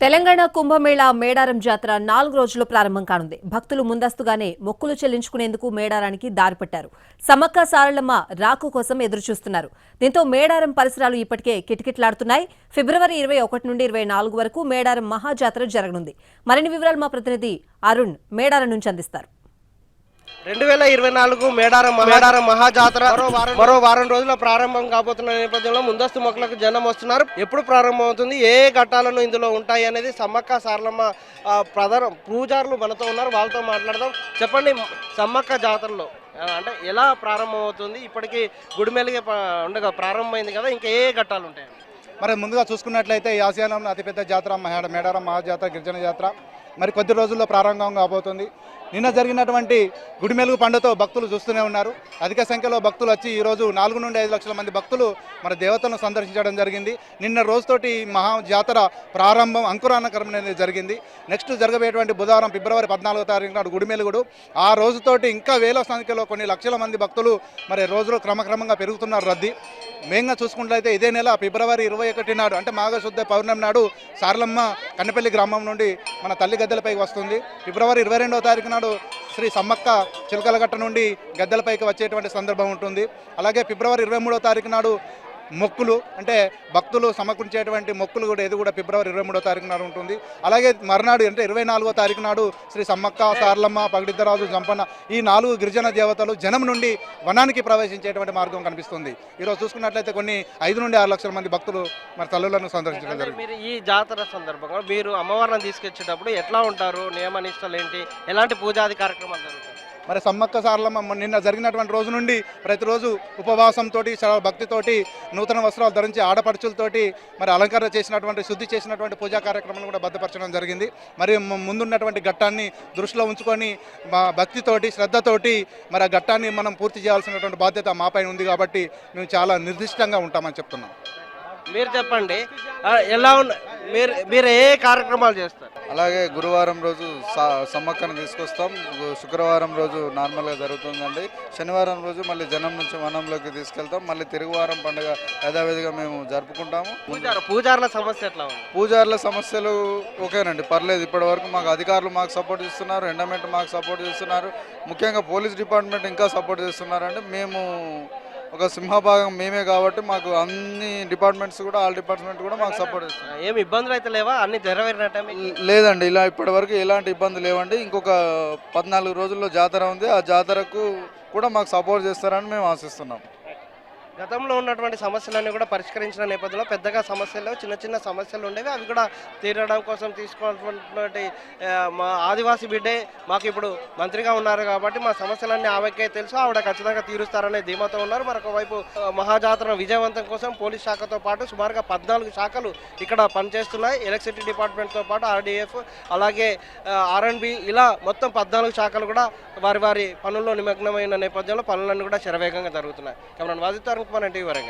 తెలంగాణ కుంభమేళా మేడారం జాతర నాలుగు రోజుల్లో ప్రారంభం కానుంది. భక్తులు ముందస్తుగానే మొక్కులు చెల్లించుకునేందుకు మేడారానికి దారిపట్టారు సమ్మక్క సారళమ్మ రాకు కోసం ఎదురుచూస్తున్నారు. దీంతో మేడారం పరిసరాలు ఇప్పటికే కిటకిటలాడుతున్నాయి. ఫిబ్రవరి ఇరవై ఒకటి నుండి ఇరవై నాలుగు వరకు మేడారం మహాజాతర జరగనుంది. మరిన్ని వివరాలు మా ప్రతినిధి అరుణ్ మేడారం నుంచి అందిస్తారు. రెండు వేల ఇరవై నాలుగు మేడారం మేడారం మహాజాతర మరో వారం రోజుల ప్రారంభం కాబోతున్న నేపథ్యంలో ముందస్తు మొక్కలకు జనం వస్తున్నారు. ఎప్పుడు ప్రారంభం అవుతుంది ఏ ఏ ఘట్టాలను ఇందులో ఉంటాయి అనేది సమ్మక్క సారలమ్మ ప్రధాన పూజారులు మనతో ఉన్నారు. వాళ్ళతో మాట్లాడదాం. చెప్పండి సమ్మక్క జాతరలో అంటే ఎలా ప్రారంభం అవుతుంది ఇప్పటికి గుడిమెలిగే ఉండగా ప్రారంభమైంది కదా ఇంకా ఏ ఏ ఘట్టాలు ఉంటాయి? మరి ముందుగా చూసుకున్నట్లయితే ఈ ఆసియాలోని అతిపెద్ద జాతర మేడారం మహాజాతర గిరిజన జాతర. మరి కొద్ది రోజుల్లో ప్రారంభం కాబోతుంది. నిన్న జరిగినటువంటి గుడిమెలుగు పండుతో భక్తులు చూస్తూనే ఉన్నారు. అధిక సంఖ్యలో భక్తులు వచ్చి ఈరోజు నాలుగు నుండి ఐదు లక్షల మంది భక్తులు మన దేవతలను సందర్శించడం జరిగింది. నిన్న రోజుతోటి మహా జాతర ప్రారంభం అంకురానకరం అనేది జరిగింది. నెక్స్ట్ జరగబోయేటువంటి బుధవారం ఫిబ్రవరి పద్నాలుగో తారీఖు నాడు గుడిమెలుగుడు. ఆ రోజుతోటి ఇంకా వేల సంఖ్యలో కొన్ని లక్షల మంది భక్తులు మరి రోజులు క్రమక్రమంగా పెరుగుతున్నారు రద్దీ. మేంగా చూసుకున్నట్లయితే ఇదే నెల ఫిబ్రవరి ఇరవై ఒకటి నాడు అంటే మాఘశుద్ధ పౌర్ణమి నాడు సారలమ్మ కన్నపల్లి గ్రామం నుండి మన తల్లి గద్దెలపైకి వస్తుంది. ఫిబ్రవరి ఇరవై రెండవ తారీఖు నాడు శ్రీ సమ్మక్క చిలకలగట్ట నుండి గద్దెలపైకి వచ్చేటువంటి సందర్భం ఉంటుంది. అలాగే ఫిబ్రవరి ఇరవై మూడవ తారీఖు నాడు మొక్కులు అంటే భక్తులు సమకూర్చేటువంటి మొక్కులు కూడా ఇది కూడా ఫిబ్రవరి ఇరవై మూడో తారీఖు నాడు ఉంటుంది. అలాగే మర్నాడు అంటే ఇరవై నాలుగో తారీఖు నాడు శ్రీ సమ్మక్క సార్లమ్మ పగడిద్దరాజు జంపన్న ఈ నాలుగు గిరిజన దేవతలు జనం నుండి వనానికి ప్రవేశించేటువంటి మార్గం కనిపిస్తుంది. ఈరోజు చూసుకున్నట్లయితే కొన్ని ఐదు నుండి ఆరు లక్షల మంది భక్తులు మరి తల్లులను సందర్శించడం జరిగింది. మీరు ఈ జాతర సందర్భంగా మీరు అమ్మవారిని తీసుకొచ్చేటప్పుడు ఎట్లా ఉంటారు? నియమ నిష్టలు ఏంటి? ఎలాంటి పూజాది కార్యక్రమాలు మరి సమ్మక్క సారలమ్మ నిన్న జరిగినటువంటి రోజు నుండి ప్రతిరోజు ఉపవాసంతో చాలా భక్తితోటి నూతన వస్త్రాలు ధరించి ఆడపడుచులతోటి మరి అలంకరణ చేసినటువంటి శుద్ధి చేసినటువంటి పూజా కార్యక్రమాలను కూడా భద్రపరచడం జరిగింది. మరి ముందున్నటువంటి ఘట్టాన్ని దృష్టిలో ఉంచుకొని మా భక్తితోటి శ్రద్ధతోటి మరి ఆ ఘట్టాన్ని మనం పూర్తి చేయాల్సినటువంటి బాధ్యత మాపై ఉంది కాబట్టి మేము చాలా నిర్దిష్టంగా ఉంటామని చెప్తున్నాం. మీరు చెప్పండి. ఎలా ఉన్న మీరు మీరు ఏ కార్యక్రమాలు చేస్తారు? అలాగే గురువారం రోజు సమ్మక్కను తీసుకొస్తాం. శుక్రవారం రోజు నార్మల్గా జరుగుతుందండి. శనివారం రోజు మళ్ళీ జనం నుంచి వనంలోకి తీసుకెళ్తాం. మళ్ళీ తిరుగువారం పండుగ యథావిధిగా మేము జరుపుకుంటాము. పూజారు పూజారుల సమస్య ఎట్లా పూజారుల సమస్యలు ఓకేనండి. పర్లేదు ఇప్పటి వరకు మాకు అధికారులు మాకు సపోర్ట్ చేస్తున్నారు ఎండమెంట్ మాకు సపోర్ట్ చేస్తున్నారు. ముఖ్యంగా పోలీస్ డిపార్ట్మెంట్ ఇంకా సపోర్ట్ చేస్తున్నారండి. మేము ఒక సింహభాగం మేమే కాబట్టి మాకు అన్ని డిపార్ట్మెంట్స్ కూడా ఆల్ డిపార్ట్మెంట్ కూడా మాకు సపోర్ట్ చేస్తున్నారు ఏమి ఇబ్బందులు అయితే లేవా? అన్ని నెరవేరినట్టే? లేదండి. ఇలా ఇప్పటి వరకు ఎలాంటి ఇబ్బంది లేవండి. ఇంకొక పద్నాలుగు రోజుల్లో జాతర ఉంది. ఆ జాతరకు కూడా మాకు సపోర్ట్ చేస్తారని మేము ఆశిస్తున్నాం. గతంలో ఉన్నటువంటి సమస్యలన్నీ కూడా పరిష్కరించిన నేపథ్యంలో పెద్దగా సమస్యలు చిన్న చిన్న సమస్యలు ఉండేవి. అవి కూడా తీరడం కోసం తీసుకున్నటువంటి మా ఆదివాసీ బిడ్డే మాకు ఇప్పుడు మంత్రిగా ఉన్నారు కాబట్టి మా సమస్యలన్నీ ఆమెకే తెలుసు. ఆవిడ ఖచ్చితంగా తీరుస్తారనే ధీమాతో ఉన్నారు. మరొక వైపు మహాజాతర విజయవంతం కోసం పోలీస్ శాఖతో పాటు సుమారుగా పద్నాలుగు శాఖలు ఇక్కడ పనిచేస్తున్నాయి. ఎలక్ట్రిసిటీ డిపార్ట్మెంట్తో పాటు ఆర్డీఎఫ్ అలాగే ఆర్ఎండ్బి ఇలా మొత్తం పద్నాలుగు శాఖలు కూడా వారి వారి పనుల్లో నిమగ్నమైన నేపథ్యంలో పనులన్నీ కూడా శరవేగంగా జరుగుతున్నాయి. కెమెరా వాదితారు লোকমান এটাই পারে